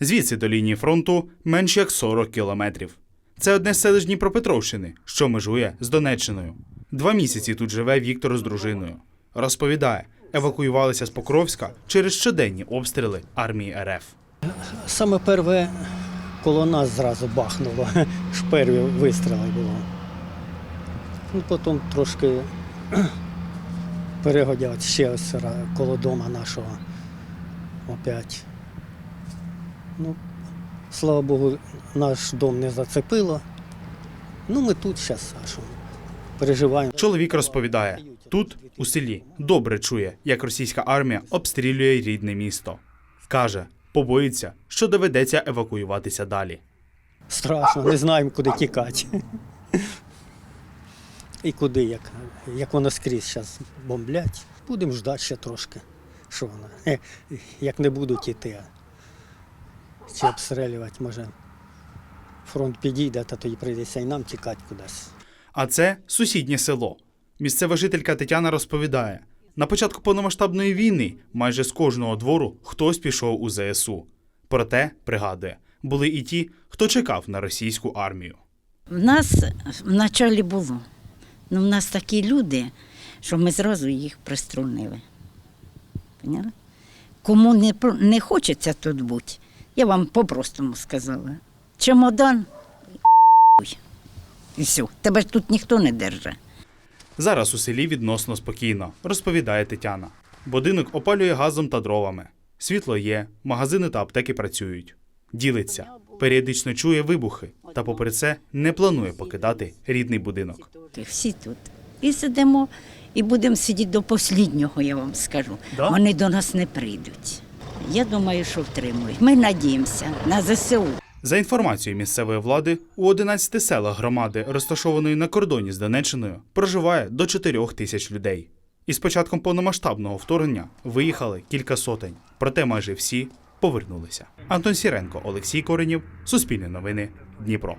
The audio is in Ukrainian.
Звідси до лінії фронту менш як 40 кілометрів. Це одне з селищ Дніпропетровщини, що межує з Донеччиною. Два місяці тут живе Віктор з дружиною. Розповідає, евакуювалися з Покровська через щоденні обстріли армії РФ. Саме перше коло нас зразу бахнуло. Ж перві вистріли було. Ну, потім трошки перегодять ще ось коло дома нашого. Опять. Ну, слава Богу, наш дом не зацепило. Ну, ми тут зараз, що? Переживаємо. Чоловік розповідає, тут, у селі, добре чує, як російська армія обстрілює рідне місто. Каже, побоїться, що доведеться евакуюватися далі. Страшно, не знаємо, куди тікати. І куди, як, як воно скрізь зараз бомблять. Будемо ждати ще трошки. Що воно? Е, Як не будуть іти, чи обстрілювати, може фронт підійде, то тоді прийдеться і нам тікати кудись. А це сусіднє село. Місцева жителька Тетяна розповідає: на початку повномасштабної війни майже з кожного двору хтось пішов у ЗСУ. Проте, пригадує, були і ті, хто чекав на російську армію. В нас вначалі було. Ну, в нас такі люди, що ми зразу їх приструнили. Поняли? Кому не, про- не хочеться тут бути, я вам по-простому сказала. Чемодан і все. Тебе ж тут ніхто не держить. Зараз у селі відносно спокійно, розповідає Тетяна. Будинок опалює газом та дровами. Світло є, магазини та аптеки працюють. Ділиться, періодично чує вибухи, та попри це не планує покидати рідний будинок. Всі тут. І сидимо, і будемо сидіти до останнього, я вам скажу. Да? Вони до нас не прийдуть. Я думаю, що втримують. Ми надіємося на ЗСУ. За інформацією місцевої влади, у 11 селах громади, розташованої на кордоні з Донеччиною, проживає до 4 тисяч людей. І з початком повномасштабного вторгнення виїхали кілька сотень, проте майже всі повернулися. Антон Сіренко, Олексій Коренєв, Суспільне новини, Дніпро.